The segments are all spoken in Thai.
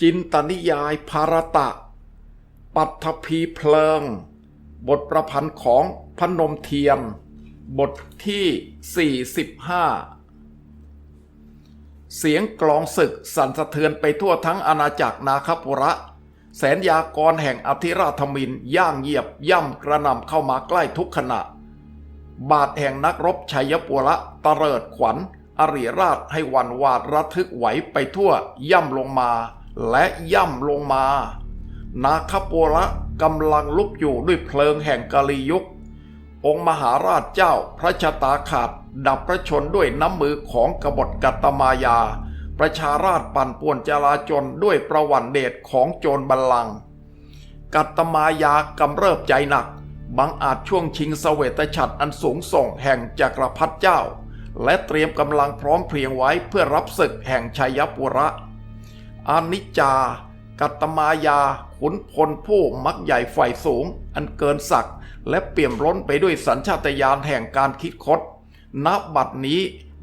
จินตนิยายภารตะ ปัทภีเพลิง บทประพันธ์ของพนมเทียนบทที่ 45 เสียงกลองศึกสั่นสะเทือนไปทั่วทั้งอาณาจักรนาคปุระ แสนยากรแห่งอธิราชมินย่างเหยียบย่ำกระนำเข้ามาใกล้ทุกขณะ บาทแห่งนักรบชัยปุระตะเริดขวัญอริราชให้วันวาดระทึกไหวไปทั่วย่ำลงมา และย่ำลงมา นาคปุระกำลังลุกอยู่ด้วยเพลิงแห่งกาลียุค องค์มหาราชเจ้าพระชะตาขาดดับพระชนด้วยน้ำมือของกบฏกัตตมายา ประชาราชปั่นป่วนจลาจลด้วยประวันเดชของโจรบัลลังก์กัตตมายากำเริบใจหนัก บังอาจช่วงชิงเสวตฉัตรอันสูงส่งแห่งจักรพรรดิเจ้า และเตรียมกำลังพร้อมเพรียงไว้เพื่อรับศึกแห่งชัยปุระ อานิจจา กัตมายา ขุนพลผู้มักใหญ่ไฟสูง อันเกินศักดิ์และเปี่ยมล้นไปด้วยสัญชาตญาณแห่งการคิดคดณบัดนี้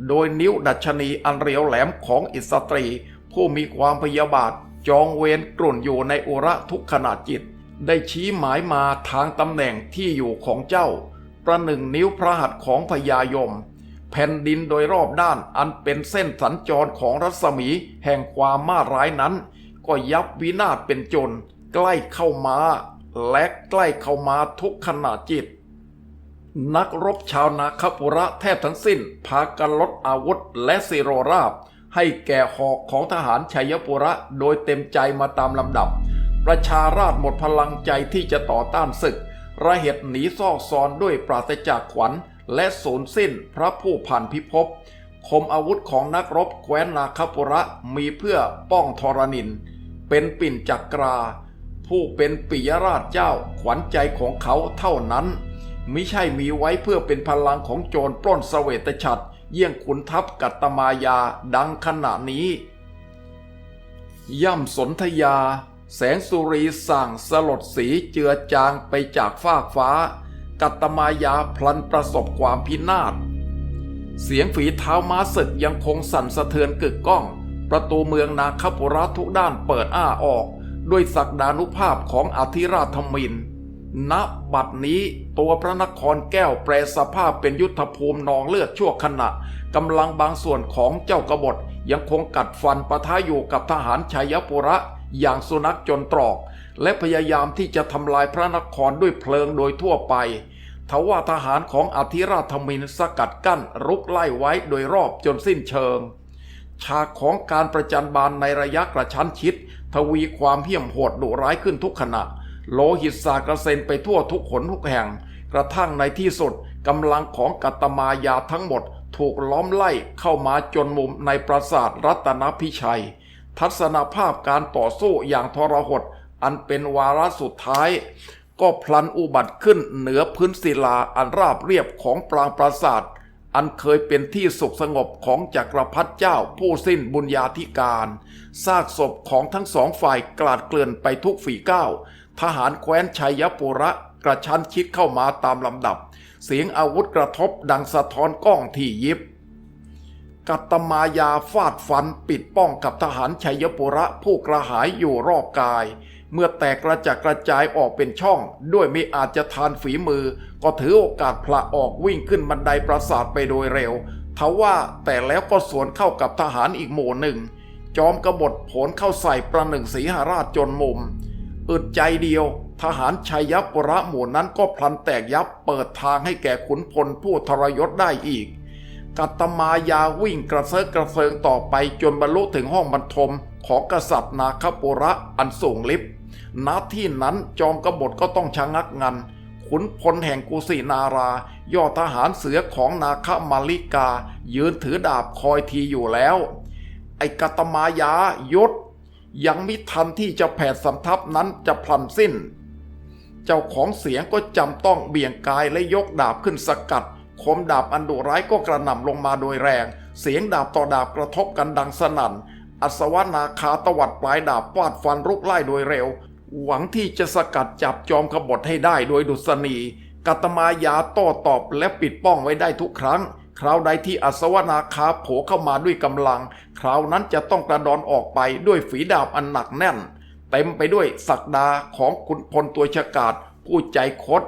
โดยนิ้วดัชนีอันเรียวแหลมของอิสตรี ผู้มีความพยาบาทจองเวรกลุ่นอยู่ในอุระทุกขณะจิต ได้ชี้หมายมาทางตำแหน่งที่อยู่ของเจ้า ประหนึ่งนิ้วพระหัตถ์ของพญายม แผ่นดินโดยรอบด้านอันเป็นเส้นสัญจรของรัศมีแห่งความมาร้ายนั้น ก็ยับวินาศเป็นจน ใกล้เข้ามา และใกล้เข้ามาทุกขณะจิต นักรบชาวนาคปุระแทบทั้งสิ้น พากันลดอาวุธและสิโรราบ ให้แก่หอกของทหารชัยปุระโดยเต็มใจมาตามลำดับ ประชาราชหมดพลังใจที่จะต่อต้านศึกระเหตุหนีซอกซอนด้วยปราศจากขวัญ และสูญสิ้นพระผู้ผ่านพิภพคมอาวุธของนักรบแคว้นนาคปุระมีเพื่อป้องทรณิน เป็นปิ่นจักรา ผู้เป็นปิยราชเจ้าขวัญใจของเขาเท่านั้นมิใช่มีไว้เพื่อเป็นพลังของโจรปล้นเสวตฉัตรเยี่ยงขุนทัพกัตตมายาดังขณะนี้ ย่ำสนธยา แสงสุรีสั่งสลดสีเจือจางไปจากฟากฟ้า กัตมายาพลันประสบความพินาศ เสียงฝีเท้าม้าศึกยังคงสั่นสะเทือนกึกก้อง ประตูเมืองนาคปุระทุกด้านเปิดอ้าออก ด้วยศักดานุภาพของอธิราชธมินณบัดนี้ตัวพระนครแก้วแปรสภาพเป็นยุทธภูมินองเลือดชั่วขณะกำลังบางส่วนของเจ้ากบฏยังคงกัดฟันปะทะอยู่กับทหารชัยปุระอย่างสุนัขจนตรอก และพยายามที่จะทำลายพระนครด้วยเพลิงโดยทั่วไปทว่าทหารของอธิราชธมินสกัดกั้นรุกไล่ไว้โดยรอบจนสิ้นเชิง ฉากของการประจันบานในระยะกระชั้นชิด ทวีความเหี้ยมโหดดุร้ายขึ้นทุกขณะ โลหิตสากระเซ็นไปทั่วทุกขนทุกแห่ง กระทั่งในที่สุดกำลังของกัตตมายาทั้งหมดถูกล้อมไล่เข้ามาจนมุมในปราสาทรัตนพิชัย ทัศนภาพการต่อสู้อย่างทรหด อันเป็นวาระสุดท้าย ก็พลันอุบัติขึ้นเหนือพื้นศิลาอันราบเรียบของปรางปราสาทอันเคยเป็นที่สุขสงบของจักรพรรดิเจ้าผู้สิ้นบุญญาธิการซากศพของทั้งสองฝ่ายกลาดเกลื่อนไปทุกฝีก้าวทหารแคว้นชัยปุระกระชั้นชิดเข้ามาตามลำดับ เสียงอาวุธกระทบดังสะท้อนก้องที่ยิบ กัตตมายาฟาดฟันปิดป้องกับทหารชัยปุระผู้กระหายอยู่รอบกาย เมื่อแตกกระจัดกระจายออกเป็นช่อง ด้วยไม่อาจจะทานฝีมือ ก็ถือโอกาสพละออกวิ่งขึ้นบันไดปราสาทไปโดยเร็วทว่าแต่แล้วก็สวนเข้ากับทหารอีกหมู่หนึ่ง จอมกบฏผลเข้าใส่ประหนึ่งสีหราชจนมุมอึดใจเดียว ทหารชัยยปุระหมู่นั้นก็พลันแตกยับเปิดทางให้แก่ขุนพลผู้ทรยศได้อีก กัตมายาวิ่งกระเซิร์กระเซิงต่อไปจนบรรลุถึงห้องบรรทมของกษัตริย์นาคปุระอันสูงลิบ ณที่นั้นจอมกบฏก็ต้องชะงักงัน ขุนพลแห่งกุสินารา ยอดทหารเสือของนาคมาลิกา ยืนถือดาบคอยทีอยู่แล้ว ไอกตตมายายศ ยังมิทันที่จะแผดสำทับนั้นจะพลันสิ้น เจ้าของเสียงก็จำต้องเบี่ยงกายและยกดาบขึ้นสกัด คมดาบอันดุร้ายก็กระหน่ำลงมาโดยแรง เสียงดาบต่อดาบกระทบกันดังสนั่นอัศวนาคาตวัดปลายดาบฟาดฟันรุกไล่โดยเร็ว หวังที่จะสกัดจับจอมขบฏให้ได้โดยดุษณีกัตมายาโต้ตอบและปิดป้องไว้ได้ทุกครั้ง คราวใดที่อัศวนาคาโผเข้ามาด้วยกำลัง คราวนั้นจะต้องกระดอนออกไปด้วยฝีดาบอันหนักแน่น เต็มไปด้วยศักดาของขุนพลตัวฉกาจผู้ใจคด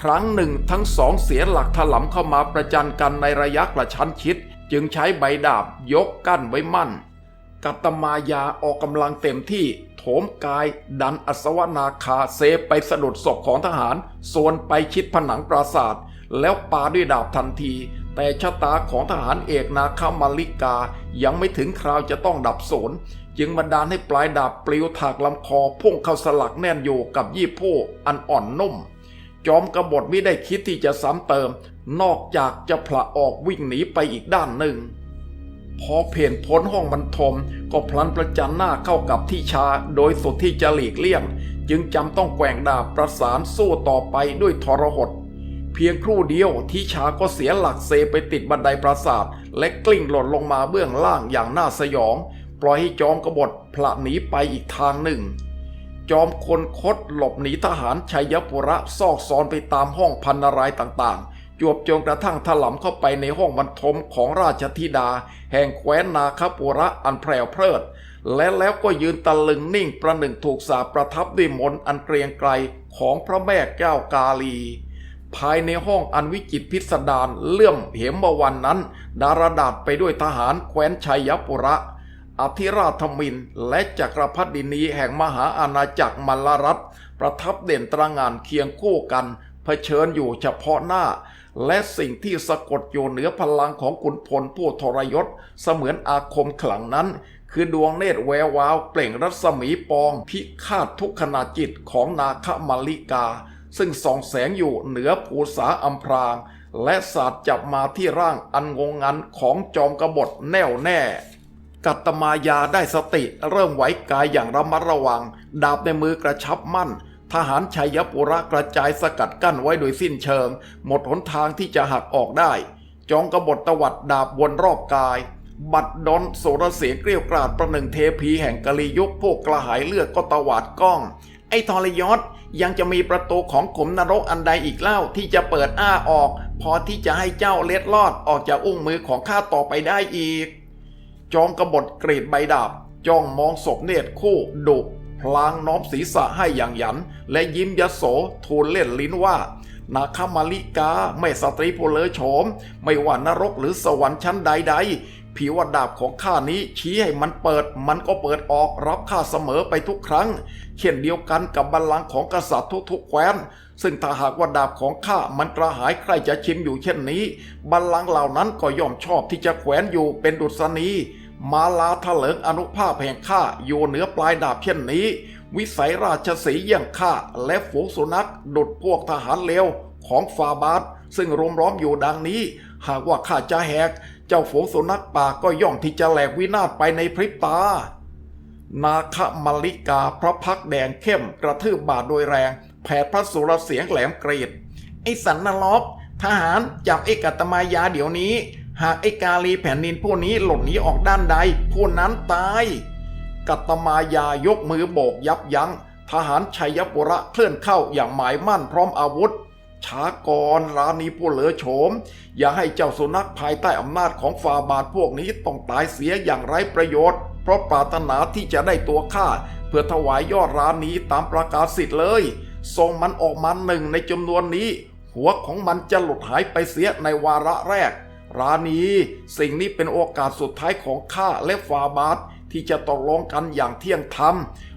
ครั้งหนึ่งทั้งสองเสียหลักถลำเข้ามาประจันกันในระยะกระชั้นชิด จึงใช้ใบดาบยกกั้นไว้มั่นกัตมายาออกกำลังเต็มที่ มกายดันอัศวนาคาเซไปสะดุดศพของทหารส่วนไปชิดผนังปราศาสตร์แล้วปาด้วยดาบทันที แต่ชะตาของทหารเอกนาคามาลิกายังไม่ถึงคราวจะต้องดับสูญจึงบันดาลให้ปลายดาบปลิวถากลำคอพุ่งเข้าสลักแน่นอยู่กับยี่โพอันอ่อนนุ่ม จอมกบฏไม่ได้คิดที่จะซ้ำเติม นอกจากจะผละออกวิ่งหนีไปอีกด้านหนึ่ง พอเพ่นพ้นห้องบรรทม ก็พลันประจันหน้าเข้ากับที่ชาโดยสุดที่จะหลีกเลี่ยง จึงจำต้องแกว่งดาบประสานสู้ต่อไปด้วยทรหดเพียงครู่เดียวที่ชาก็เสียหลักเซไปติดบันไดปราสาท และกลิ้งหล่นลงมาเบื้องล่างอย่างน่าสยอง ปล่อยให้จอมกบฏผละหนีไปอีกทางหนึ่ง จอมคนคดหลบหนีทหารชัยปุระซอกซอนไปตามห้องพันนารายต่างๆ จวบจนกระทั่งถลำเข้าไปในห้องบรรทมของราชธิดา แห่งแคว้นนาคปุระอันแพร่เพริด และแล้วก็ยืนตะลึงนิ่งประหนึ่งถูกสาประทับด้วยมนอันเกรียงไกรของพระแม่แก้วกาลี ภายในห้องอันวิจิตพิสดารเลื่อมเหมวันนั้น ดารดาษไปด้วยทหารแคว้นชัยปุระ อธิราชมินและจักรพรรดินีแห่งมหาอาณาจักรมัลลรัฐ ประทับเด่นตระงานเคียงคู่กันเผชิญอยู่เฉพาะหน้า และสิ่งที่สะกดอยู่เหนือพลังของขุนพลผู้ทรยศ เสมือนอาคมขลังนั้น คือดวงเนตรแวววาว เปล่งรัศมีปอง พิฆาตทุกขณะจิตของนาคมาลิกา ซึ่งส่องแสงอยู่เหนือภูษาอัมพราง และสาดจับมาที่ร่างอันงงงันของจอมกบฏแน่วแน่กัตตมายาได้สติเริ่มไหวกายอย่างระมัดระวัง ดาบในมือกระชับมั่น ทหารชัยปุระกระจายสกัดกั้นไว้โดยสิ้นเชิง หมดหนทางที่จะหักออกได้ จองกบฏตวัดดาบวนรอบกาย บัดดอนโสรเสียงเกลียวกราดประหนึ่งเทพีแห่งกะลียุคพวกกระหายเลือดก็ตวาดก้อง ไอ้ทรยศยังจะมีประตูของขุมนรกอันใดอีกเล่าที่จะเปิดอ้าออก พอที่จะให้เจ้าเล็ดลอดออกจากอุ้งมือของข้าต่อไปได้อีก จองกบฏกรีดใบดาบจ้องมองศพเนตรคู่ดุ พลางน้อมศีรษะให้อย่างหยัน และยิ้มยโสทูลเล่นลิ้นว่า นาคมาลิกาไม่สตรีผู้เลอโฉม ไม่ว่านรกหรือสวรรค์ชั้นใดๆผิวดาบของข้านี้ชี้ให้มันเปิด มันก็เปิดออกรับข้าเสมอไปทุกครั้ง เช่นเดียวกันกับบัลลังก์ของกษัตริย์ทุกๆแคว้นซึ่งถ้าหากว่าดาบของข้ามันกระหายใครจะชิมอยู่เช่นนี้ บัลลังก์เหล่านั้นก็ย่อมชอบที่จะแขวนอยู่เป็นดุษณี มาลาถลิงอนุภาพแห่งข้าอยู่เหนือปลายดาบเช่นนี้ วิสัยราชสีห์เยี่ยงข้าและฝูงสุนัขดุดพวกทหารเลวของฟาบาสซึ่งรุมล้อมอยู่ดังนี้ หากว่าข้าจะแหก เจ้าฝูงสุนัขป่าก็ย่อมที่จะแหลกวินาศไปในพริบตา นาคมาลิกาพระพักแดงเข้มกระทืบบาดโดยแรง แผดพระสุรเสียงแหลมกรีดไอ้สันนรกทหารจับไอ้กัตมายาเดี๋ยวนี้ หากไอ้กาลีแผ่นดินผู้นี้หล่นหนีออกด้านใดผู้นั้นตาย กัตมายายกมือโบกยับยัง้งทหารชัยปุระเคลื่อนเข้าอย่างหมายมั่นพร้อมอาวุธ ช้าก่อนรานีผู้เหลือโฉม อย่าให้เจ้าสุนัขภายใต้อำนาจของฟาบาทพวกนี้ต้องตายเสียอย่างไร้ประโยชน์ เพราะปรารถนาที่จะได้ตัวข้าเพื่อถวายยอดรานีตามประกาศสิทธิ์เลยส่งมันออกมาหนึ่งในจำนวนนี้ หัวของมันจะหลุดหายไปเสียในวาระแรก รานีสิ่งนี้เป็นโอกาสสุดท้ายของข้าและฟาบาทที่จะตกลงกันอย่างเที่ยงธรรม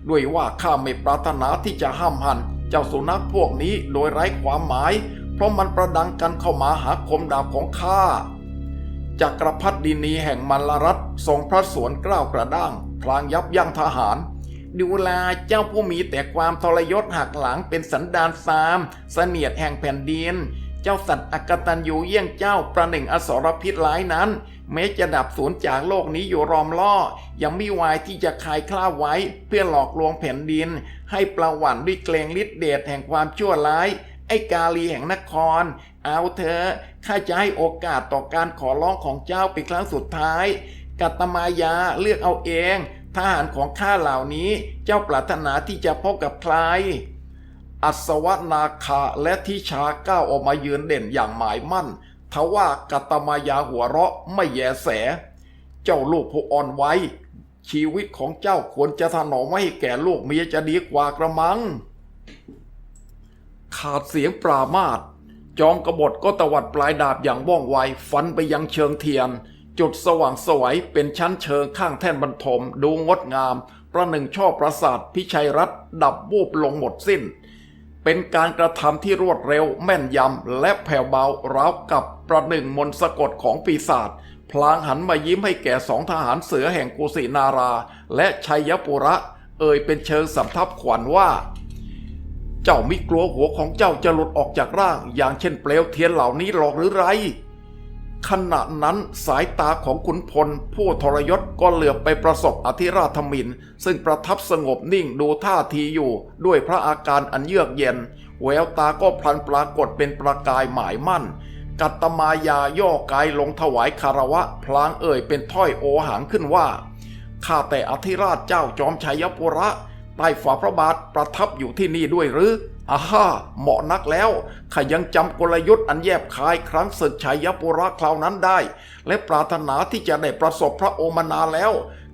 ด้วยว่าข้าไม่ปรารถนาที่จะห้ามหัน เจ้าสุนัขพวกนี้โดยไร้ความหมาย เพราะมันประดังกันเข้ามาหาคมดาบของข้าจักรพรรดินีแห่งมัลลรัฐทรงพระสวนเกล้าวกระด้างพลางยับยั้งทหารดูแลเจ้าผู้มีแต่ความทรยศหักหลังเป็นสันดานซาม เสนียดแห่งแผ่นดิน จ้าสัตว์อกตันยูเยี่ยงเจ้าประหนึ่งอสรพิษร้ายนั้นแม้จะดับสูญจากโลกนี้อยู่รอมล่อ ยังไม่วายที่จะคายคล้าไว้เพื่อหลอกลวงแผ่นดิน ให้ประหวันด้วยเกรงฤทธิเดชแห่งความชั่วร้าย ไอ้กาลีแห่งนคร เอาเถอะข้าจะให้โอกาสต่อการขอร้องของเจ้าเป็นครั้งสุดท้าย กัตตมายาเลือกเอาเองทหารของข้าเหล่านี้เจ้าปรารถนาที่จะพบกับใคร อัศวนาคาและทิชาก้าวออกมายืนเด่นอย่างหมายมั่น ทว่ากัตมายาหัวเราะไม่แยแส เจ้าลูกผู้อ่อนไว้ ชีวิตของเจ้าควรจะถนอมไว้ให้แก่ลูกเมียจะดีกว่ากระมัง ขาดเสียงปรามาสจอมกบฏก็ตวัดปลายดาบอย่างว่องไวฟันไปยังเชิงเทียน จุดสว่างสวยเป็นชั้นเชิงข้างแท่นบรรทม ดูงดงาม ประหนึ่งช่อประสาทพิชัยรัตดับวูบลงหมดสิ้น เป็นการกระทำที่รวดเร็วแม่นยำและแผ่วเบาราวกับประหนึ่งมนต์สะกดของปีศาจพลางหันมายิ้มให้แก่สองทหารเสือแห่งกุสินารา และชัยปุระ เอ่ยเป็นเชิงสำทับขวัญว่า เจ้ามิกลัวหัวของเจ้าจะหลุดออกจากร่าง อย่างเช่นเปลวเทียนเหล่านี้หรอกหรือไร ขณะนั้นสายตาของขุนพล ผู้ทรยศก็เหลือบไปประสบอธิราชธมิน ซึ่งประทับสงบนิ่งดูท่าทีอยู่ ด้วยพระอาการอันเยือกเย็น แววตาก็พลันปรากฏเป็นประกายหมายมั่น กัตตมายาย่อกายลงถวายคารวะ พลางเอ่ยเป็นถ้อยโอหังขึ้นว่า ข้าแต่อธิราชเจ้าจอมชัยปุระใต้ฝ่าพระบาทประทับอยู่ที่นี่ด้วยหรือ อาฮ่าเหมาะนักแล้วข้ายังจำกลยุทธ์อันแยบคายครั้งศึกชัยปุระคราวนั้นได้ และปรารถนาที่จะได้ประสบพระโอมนาแล้ว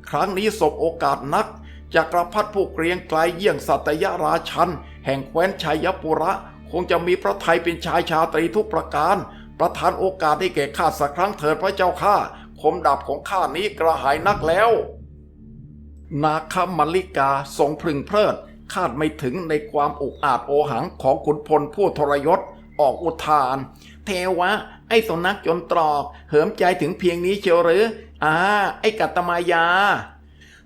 ครั้งนี้สบโอกาสนักจักรพรรดิผู้เกรียงไกลเยี่ยงสัตยราชัน แห่งแคว้นชัยปุระ คงจะมีพระไทยเป็นชายชาตรีทุกประการ ประทานโอกาสให้แก่ข้าสักครั้งเถิดพระเจ้าข้าคมดาบของข้านี้กระหายนักแล้ว นาคมลิกาทรงพึงเพลิด คาดไม่ถึงในความอุกอาจโอหังของขุนพลผู้ทรยศออกอุทาน เทวะ ไอ้สนักจนตรอก เหิมใจถึงเพียงนี้เชียวหรืออ่าไอ้กัตมายา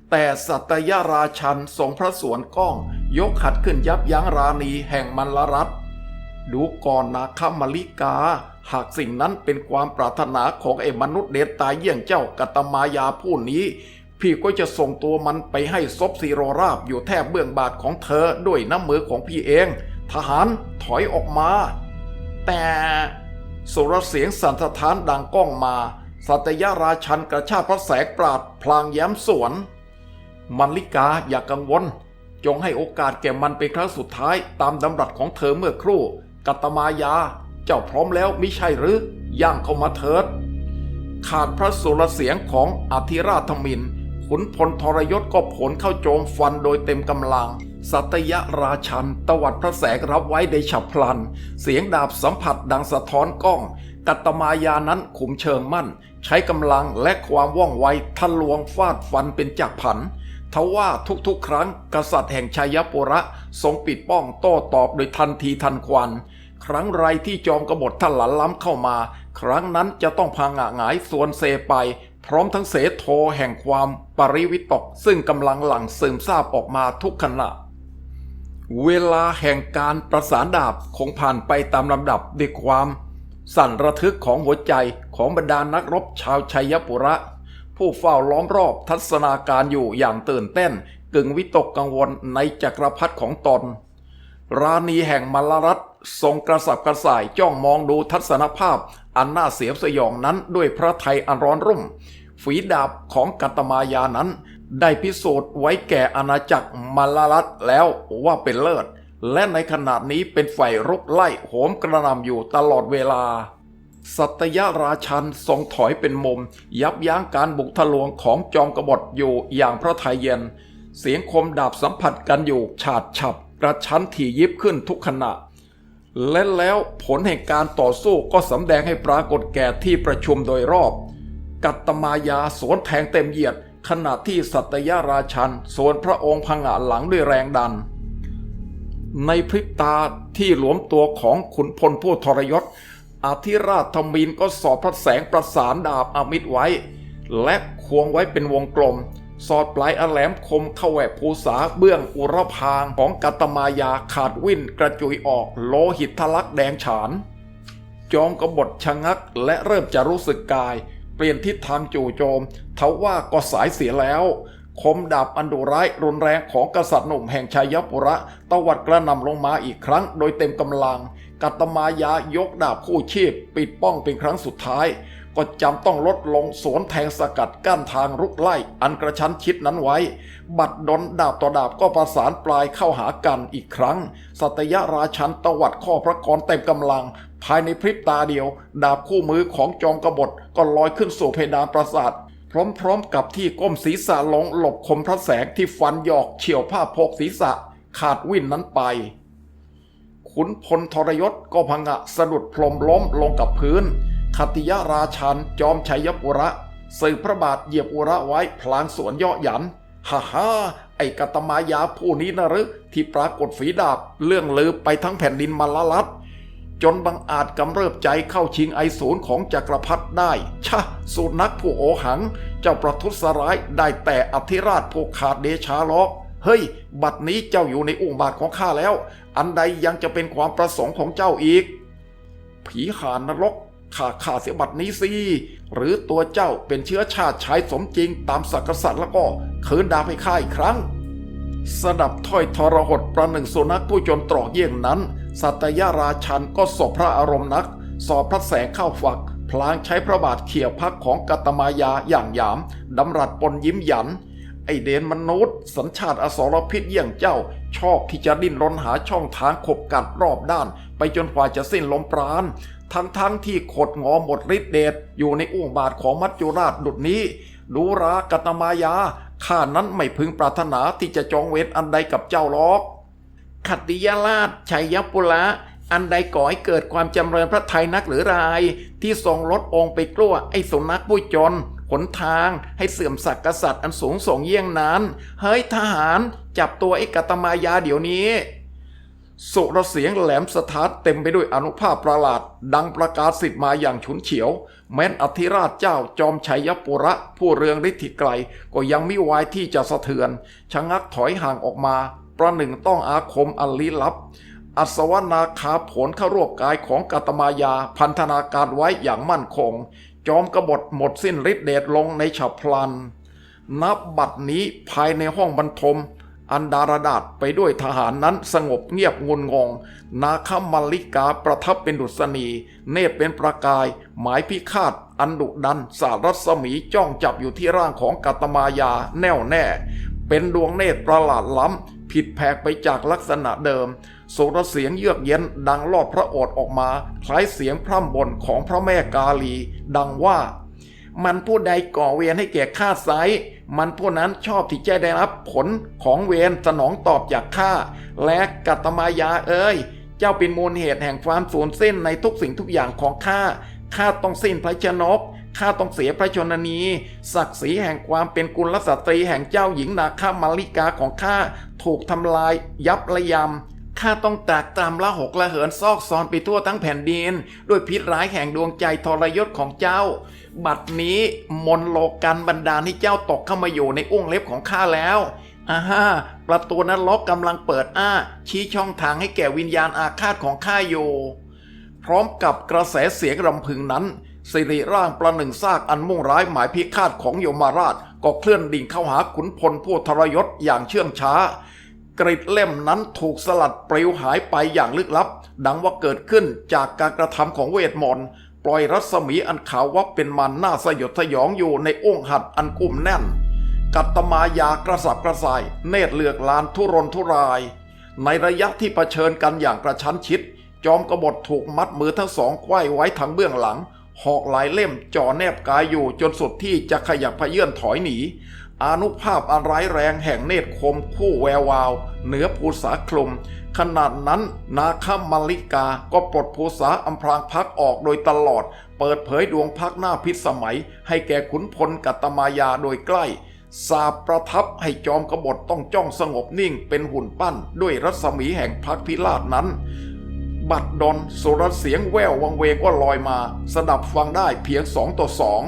แต่สัตยาราชันทรงพระสวนก้อง ยกขัดขึ้นยับยั้งราณีแห่งมันลรัตดูก่อนนาคมลิกา หากสิ่งนั้นเป็นความปรารถนาของไอ้มนุษย์เดชตายเยี่ยงเจ้ากัตมายาผู้นี้ พี่ก็จะส่งตัวมันไปให้ซบซีโรราบอยู่แทบเบื้องบาทของเธอด้วยน้ำมือของพี่เอง ทหารถอยออกมา แต่สุรเสียงสันสะท้านดังก้องมา สัตยราชันกระชากพระแสงปราดพลางแย้มสวน มันลิกาอย่ากกังวล จงให้โอกาสแก่มันเป็นครั้งสุดท้ายตามดำรัสของเธอเมื่อครู่ กัตมายา เจ้าพร้อมแล้วมิใช่หรือย่างเข้ามาเถิด ขาดพระสุรเสียงของอธิราชมิน ขุนพลทรยศก็ผลเข้าโจมฟันโดยเต็มกำลัง สัตยราชันตวัดพระแสงรับไว้ในฉับพลัน เสียงดาบสัมผัสดังสะท้อนก้อง กัตมายานั้นขุมเชิงมั่น ใช้กำลังและความว่องไวทะลวงฟาดฟันเป็นจักผันทว่าทุกๆ ครั้งกษัตริย์แห่งชัยปุระทรงปิดป้องโต้ตอบโดยทันทีทันควัน ครั้งไรที่จอมกบฏทหลันล้ำเข้ามา ครั้งนั้นจะต้องพางหงายส่วนเซไป พร้อมทั้งเสโทแห่งความปริวิตกซึ่งกำลังหลั่งซึมซาบออกมาทุกขณะ เวลาแห่งการประสานดาบคงผ่านไปตามลำดับด้วยความสั่นระทึกของหัวใจของบรรดานักรบชาวชัยปุระ ผู้เฝ้าล้อมรอบทัศนาการอยู่อย่างตื่นเต้นกึ่งวิตกกังวลในจักรพรรดิของตน ราณีแห่งมลรัฐ ทรงกระสับกระส่ายจ้องมองดูทัศนภาพ อันน่าเสียสยองนั้นด้วยพระไทยอันร้อนรุ่ม ฝีดาบของกัตมายานั้น ได้พิสูจน์ไว้แก่อาณาจักรมลรัฐแล้วว่าเป็นเลิศ และในขณะนี้เป็นฝ่ายรุกไล่โหมกระหน่ำอยู่ตลอดเวลา สัตยราชันทรงถอยเป็นมุม ยับยั้งการบุกทะลวงของจอมกบฏอยู่อย่างพระไทยเย็น เสียงคมดาบสัมผัสกันอยู่ฉาดฉับกระชั้นถี่ยิบขึ้นทุกขณะ และแล้วผลแห่งการต่อสู้ก็สำแดงให้ปรากฏแก่ที่ประชุมโดยรอบ กัตมายาสวนแทงเต็มเหยียด ขณะที่สัตยาราชันสวนพระองค์ผงะหลังด้วยแรงดัน ในพริบตาที่หลวมตัวของขุนพลผู้ทรยศอธิราชธมินก็สอดพระแสงประสานดาบอามิตรไว้ และควงไว้เป็นวงกลม สอดปลายอแหลมคมเข้าแหวกภูษาเบื้องอุรพางของกัตมายาขาดวิ่นกระจุยออกโลหิตทะลักแดงฉาน จอมกบฏชะงักและเริ่มจะรู้สึกกาย เปลี่ยนทิศทางจู่โจมเทว่าก็สายเสียแล้ว คมดาบอันดุร้ายรุนแรงของกษัตริย์หนุ่มแห่งชัยปุระตวัดกระนำลงมาอีกครั้งโดยเต็มกำลัง กัตมายายกดาบคู่ชีพ ปิดป้องเป็นครั้งสุดท้าย ก็จำต้องลดลงสวนแทงสกัดกั้นทางรุกไล่ อันกระชั้นชิดนั้นไว้ บัดดลดาบต่อดาบก็ประสานปลายเข้าหากันอีกครั้ง สัตยราชันตวัดข้อพระกรเต็มกำลัง ภายในพริบตาเดียว ดาบคู่มือของจอมกบฏก็ลอยขึ้นสู่เพดานปราสาทพร้อมๆกับที่ก้มศีรษะลงหลบคมพระแสงที่ฟันหยอกเฉียวผ้าโพกศีรษะขาดวิ่นนั้นไป ขุนพลทรยศก็พังะสะดุดพลมล้มลงกับพื้น คติยราชันจอมชัยปุระสื่อพระบาทเหยียบอุระไว้พลางสวนเยาะหยันฮ่าฮ่าไอกตมายาผู้นี้นะหรือที่ปรากฏฝีดาบเรื่องลือไปทั้งแผ่นดินมาละลัด จนบังอาจกำเริบใจเข้าชิงไอศูนย์ของจักรพรรดิได้ ชะสูตรนักผู้โอหัง เจ้าประทุษร้ายได้แต่อธิราชผู้ขาดเดชาลอกเฮ้ย บัดนี้เจ้าอยู่ในอุ้งบาทของข้าแล้ว อันใดยังจะเป็นความประสงค์ของเจ้าอีก ผีหานนรก ข้าข้าเสียบัดนี้สิหรือตัวเจ้าเป็นเชื้อชาติชายสมจริงตามศักดิ์สัตว์แล้วก็คืนดาบให้ข้าอีกครั้ง สดับถ้อยทรหดประหนึ่งสุนัขผู้จนตรอกเยี่ยงนั้น สัตยาราชันก็สบพระอารมณ์นัก สอบพระแสงเข้าฝัก พลางใช้พระบาทเขี่ยพักของกัตมายาอย่างหยามดำรัดปนยิ้มหยันไอเดนมนุษย์ สัญชาติอสรพิษเยี่ยงเจ้า ชอบที่จะดิ้นรนหาช่องทางขบกัดรอบด้าน ไปจนกว่าจะสิ้นลมปราณ ทั้งทั้งๆที่ขดงอหมดฤทธิเดชอยู่ในอุ้งบาทของมัจจุราชดุดนี้ดูรากัตมายาข้านั้นไม่พึงปรารถนาที่จะจองเวรอันใดกับเจ้าหรอกขัตติยราชชัยยปุระอันใดก่อให้เกิดความจำเริญพระไทยนักหรือไรที่ทรงลดองค์ไปกลัวไอ้สุนัขผู้จนหนทางให้เสื่อมศักดิ์กษัตริย์อันสูงส่งเยี่ยงนั้น เฮ้ยทหารจับตัวไอ้กัตมายาเดี๋ยวนี้ สุรเสียงแหลมสถานเต็มไปด้วยอนุภาพประหลาด ดังประกาศสิทธิ์มาอย่างฉุนเฉียว แม้นอธิราชเจ้าจอมชัยปุระ ผู้เรืองฤทธิไกลก็ยังมิวายที่จะสะเทือน ชะงักถอยห่างออกมา ประหนึ่งต้องอาคมอันลี้ลับ อัศวนาคาผลเข้ารวบกายของกัตมายาพันธนาการไว้อย่างมั่นคง จอมกบฏหมดสิ้นฤทธิเดชลงในฉับพลัน นับบัดนี้ภายในห้องบรรทม อันดารดาษไปด้วยทหารนั้นสงบเงียบงุนงง นาคมัลลิกาประทับเป็นดุษณี เนตรเป็นประกาย หมายพิฆาต อันดุดัน สารัศมีจ้องจับอยู่ที่ร่างของกัตมายาแน่วแน่ เป็นดวงเนตรประหลาดล้ำ ผิดแผกไปจากลักษณะเดิมสุรเสียงเยือกเย็นดังลอดพระโอษฐ์ออกมา คล้ายเสียงพร่ำบ่นของพระแม่กาลี ดังว่า มันผู้ใดก่อเวรให้แก่ข้าไซมันผู้นั้นชอบที่จะได้รับผลของเวรสนองตอบจากข้าและกัตมายาเอ้ย เจ้าเป็นมูลเหตุแห่งความสูญสิ้นในทุกสิ่งทุกอย่างของข้าข้าต้องสิ้นพระชนกข้าต้องเสียพระชนนี ศักดิ์ศรีแห่งความเป็นกุลสตรีแห่งเจ้าหญิงนาคามาลิกาของข้าถูกทำลายยับระยำ ข้าต้องตากตรำละหกละเหินซอกซอนไปทั่วทั้งแผ่นดิน ด้วยพิษร้ายแห่งดวงใจทรยศของเจ้า บัดนี้มนต์โลกันบันดาลให้เจ้าตกเข้ามาอยู่ในอุ้งเล็บของข้าแล้วอาฮะประตูนรกกำลังเปิดอ้า ชี้ช่องทางให้แก่วิญญาณอาฆาตของข้าอยู่ พร้อมกับกระแสเสียงรำพึงนั้นสิริร่างประหนึ่งซากอันมุ่งร้ายหมายพิฆาตของโยมาราช ก็เคลื่อนดิ่งเข้าหาขุนพลผู้ทรยศอย่างเชื่องช้า กริดเล่มนั้นถูกสลัดปลิวหายไปอย่างลึกลับ ดังว่าเกิดขึ้นจากการกระทำของเวทมนต์ปล่อยรัศมีอันขาววับเป็นมันน่าสยดสยองอยู่ในองค์หัดอันกุมแน่น กัตมายากระสับกระส่าย เนตรเลือกลานทุรนทุราย ในระยะที่เผชิญกันอย่างกระชั้นชิด จอมกบฏถูกมัดมือทั้งสองไขว้ไว้ทางเบื้องหลังหอกหลายเล่มจ่อแนบกายอยู่จนสุดที่จะขยับพเยื่อนถอยหนี อานุภาพอันร้ายแรงแห่งเนตรคมคู่แวววาว เหนือภูษาคลุม ขนาดนั้นนาคมาลิกาก็ปลดภูษาอำพรางพักออกโดยตลอด เปิดเผยดวงพักหน้าพิษสมัย ให้แก่ขุนพลกัตมายาโดยใกล้สาประทับให้จอมกบฏต้องจ้องสงบนิ่งเป็นหุ่นปั้น ด้วยรัศมีแห่งพักพิราชนั้น บัดดลสุรเสียงแวววังเวก็ลอยมา สดับฟังได้เพียงสองต่อสอง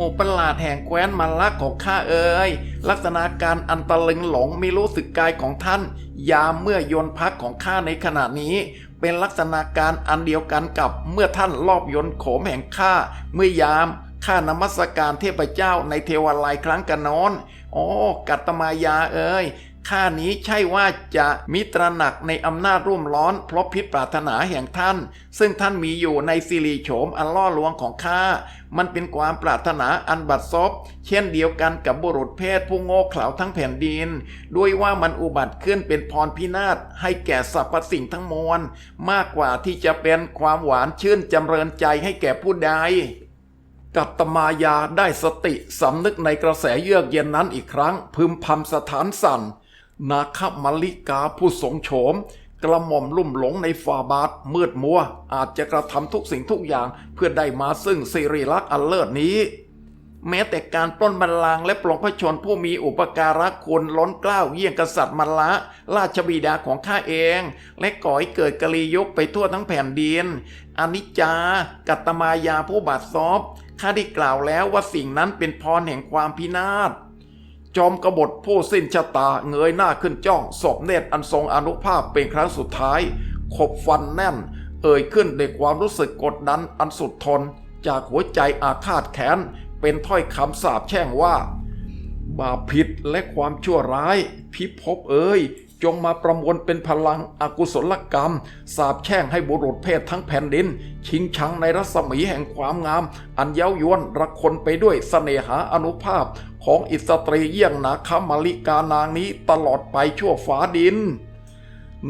โอประหลาดแห่งแคว้นมาลักของข้าเอ่ยลักษณะการอันตะลึงหลงไม่รู้สึกกายของท่าน ยามเมื่อยนพักของข้าในขณะนี้ เป็นลักษณะการอันเดียวกันกับเมื่อท่านรอบยนโขมแห่งข้าเมื่อยามข้านมัสการเทพเจ้าในเทวาลัยครั้งกันนอนอ๋อกัตตมายาเอ่ย ข้านี้ใช่ว่าจะมิตรหนักในอำนาจร่วมร้อนเพราะพิษปรารถนาแห่งท่าน ซึ่งท่านมีอยู่ในสิริโฉมอันล่อลวงของข้า มันเป็นความปรารถนาอันบัดซบเช่นเดียวกันกับบุรุษเพศผู้โง่เขลาทั้งแผ่นดิน ด้วยว่ามันอุบัติขึ้นเป็นพรพินาศให้แก่สรรพสิ่งทั้งมวล มากกว่าที่จะเป็นความหวานชื่นจำเริญใจให้แก่ผู้ใดกัตมายาได้สติสำนึกในกระแสเยือกเย็นนั้นอีกครั้ง พึมพำสถานสั่น นาคมาลิกาผู้สงโฉม กระหม่อมลุ่มหลงในฟาบาทมืดมัว อาจจะกระทำทุกสิ่งทุกอย่างเพื่อได้มาซึ่งสิริลักษณ์อันเลิศนี้ แม้แต่การปล้นบัลลังและปลงพระชนผู้มีอุปการะคุณล้นเกล้าเยี่ยงกษัตริย์มละ ราชบิดาของข้าเอง และก่อให้เกิดกะลียุคไปทั่วทั้งแผ่นดินอนิจจากัตมายาผู้บาดซอบข้าได้กล่าวแล้วว่าสิ่งนั้นเป็นพรแห่งความพินาศ จอมกบฏผู้สิ้นชะตาเงยหน้าขึ้นจ้องศพเนตรอันทรงอนุภาพเป็นครั้งสุดท้าย ขบฟันแน่น เอ่ยขึ้นด้วยความรู้สึกกดดันอันสุดทน จากหัวใจอาฆาตแค้นเป็นถ้อยคำสาปแช่งว่า บาปผิดและความชั่วร้าย พิภพเอ่ย จงมาประมวลเป็นพลังอกุศลกรรม สาบแช่งให้บุรุษเพศทั้งแผ่นดิน ชิงชังในรัศมีแห่งความงาม อันเย้ายวนรักคนไปด้วยเสน่หาอนุภาพ ของอิสตรีเยี่ยงนาคมาลิกานางนี้ตลอดไปชั่วฟ้าดิน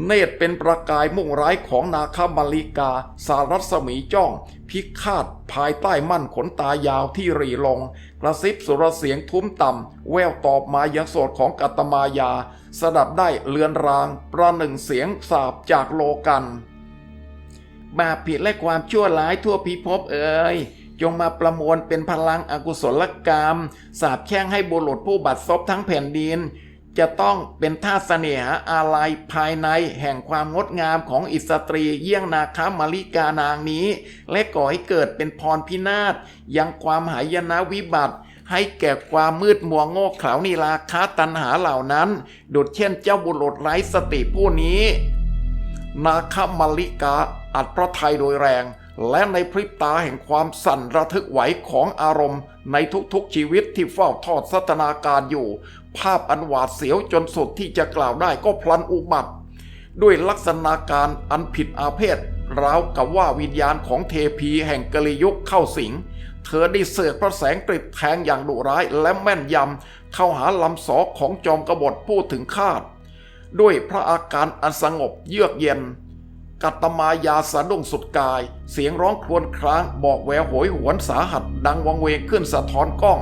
เนตรเป็นประกายมุ่งร้ายของนาคมาลิกา สารัศมีจ้อง พิฆาตภายใต้มั่นขนตายาวที่รีลง กระซิบสุรเสียงทุ้มต่ำ แววตอบมายังโสดของกัตมายา สดับได้เลือนราง ประหนึ่งเสียงสาบจากโลกันบาปผิดและความชั่วร้ายทั่วพิภพเอ่ยจงมาประมวลเป็นพลังอกุศลกรรม สาบแช่งให้บุรุษผู้บัดซบทั้งแผ่นดิน จะต้องเป็นท่าเสน่หาอาลัยภายในแห่งความงดงามของอิสตรีเยี่ยงนาคามาลิกานางนี้ และก่อให้เกิดเป็นพรพินาศยังความหายนะวิบัติ ให้แก่ความมืดมัวโง่เขลานิราคาตันหาเหล่านั้นดุดเช่นเจ้าบุรุษไร้สติผู้นี้ นาคมาลิกาอัดพระทัยโดยแรง และในพริบตาแห่งความสั่นระทึกไหวของอารมณ์ในทุกๆชีวิตที่เฝ้าทอดสัตนาการอยู่ ภาพอันหวาดเสียวจนสุดที่จะกล่าวได้ก็พลันอุบัติ ด้วยลักษณะการอันผิดอาเพศราวกับว่าวิญญาณของเทพีแห่งกลิยุคเข้าสิง เธอได้เสือกพระแสงกริดแทงอย่างดุร้ายและแม่นยำเข้าหาลำสอกของจอมกบฏผู้ถึงคาด ด้วยพระอาการอันสงบเยือกเย็น กัตมายาสะดุ้งสุดกาย เสียงร้องครวญครางบอกแววโหยหวนสาหัสดังวังเวงขึ้นสะท้อนกล้อง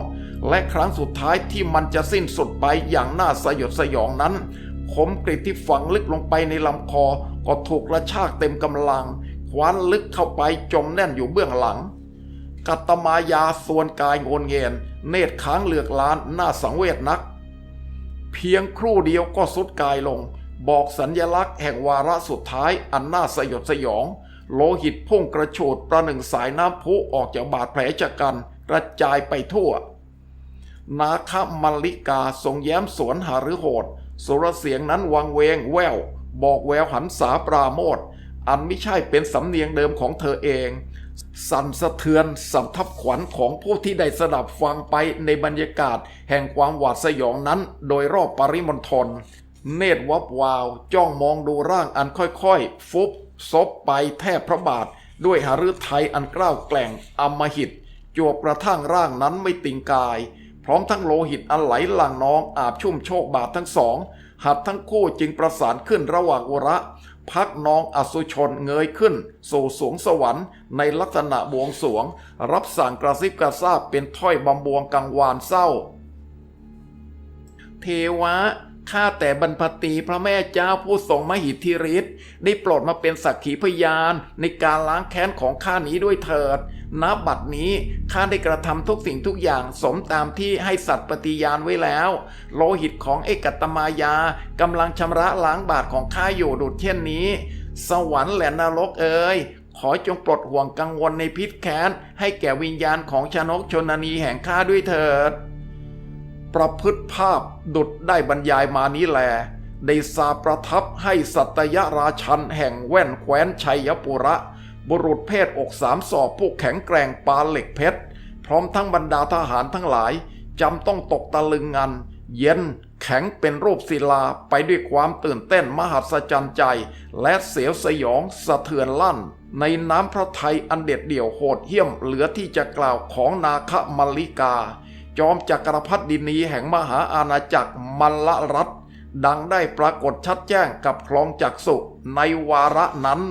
และครั้งสุดท้ายที่มันจะสิ้นสุดไปอย่างน่าสยดสยองนั้นคมกริดที่ฝังลึกลงไปในลำคอก็ถูกกระชากเต็มกำลัง คว้านลึกเข้าไปจมแน่นอยู่เบื้องหลัง กัตมายาส่วนกายโงนเงียนเนตรค้างเหลือกลานน่าสังเวชนัก เพียงครู่เดียวก็สุดกายลง บอกสัญญลักษณ์แห่งวาระสุดท้ายอันน่าสยดสยอง โลหิตพุ่งกระโฉดประหนึ่งสายน้ำพุออกจากบาดแผลชะกันกระจายไปทั่ว นาคมัลลิกาทรงแย้มสวนหาหรือโหดสุรเสียงนั้นวังเวงแวว บอกแววหันษาปราโมทอันไม่ใช่เป็นสำเนียงเดิมของเธอเอง สั่นสะเทือนสำทับขวัญของผู้ที่ได้สดับฟังไปในบรรยากาศแห่งความหวาดสยองนั้นโดยรอบปริมณฑลเนตรวับวาว จ้องมองดูร่างอันค่อยๆ ฟุบซบไปแทบพระบาท ด้วยหฤทัยอันกล้าวแกล่งอำมหิตจวบกระทั่งร่างนั้นไม่ติงกาย ร้อมทั้งโลหิตอันไหลหลั่งนองอาบชุ่มโชคบาททั้งสอง หัดทั้งคู่จึงประสานขึ้นระหว่างอุระ พักน้องอสุชนเงยขึ้น สู่สวงสวรรค์ ในลักษณะบวงสรวง รับสั่งกระซิบกระซาบเป็นถ้อยบำบวงกังวานเศร้า เทวะ ข้าแต่บรรพตีพระแม่เจ้าผู้ทรงมหิทธิฤทธิ์ได้โปรดมาเป็นสักขีพยานในการล้างแค้นของข้านี้ด้วยเถิดณบัดนี้ข้าได้กระทำทุกสิ่งทุกอย่างสมตามที่ให้สัตว์ปฏิญาณไว้แล้ว โลหิตของเอกัตมายากำลังชำระล้างบาปของข้าอยู่ดุดเช่นนี้ สวรรค์และนรกเอ่ยขอจงปลดห่วงกังวลในพิษแค้นให้แก่วิญญาณของชนกชนนีแห่งข้าด้วยเถิด ประพฤติภาพดุดได้บรรยายมานี้แล ได้สาประทับให้สัตยราชันแห่งแว่นแคว้นชัยปุระ บุรุษเพศอกสามศอกผู้แข็งแกร่งปาเหล็กเพชร พร้อมทั้งบรรดาทหารทั้งหลายจำต้องตกตะลึงงัน เย็นแข็งเป็นรูปศิลาไปด้วยความตื่นเต้นมหัศจรรย์ใจ และเสียวสยองสะเทือนลั่น ในน้ำพระทัยอันเด็ดเดี่ยวโหดเหี้ยมเหลือที่จะกล่าวของนาคมลิกา จอมจักรพรรดินีแห่งมหาอาณาจักรมัลลรัฐ ดังได้ปรากฏชัดแจ้งกับคลองจักสุในวาระนั้น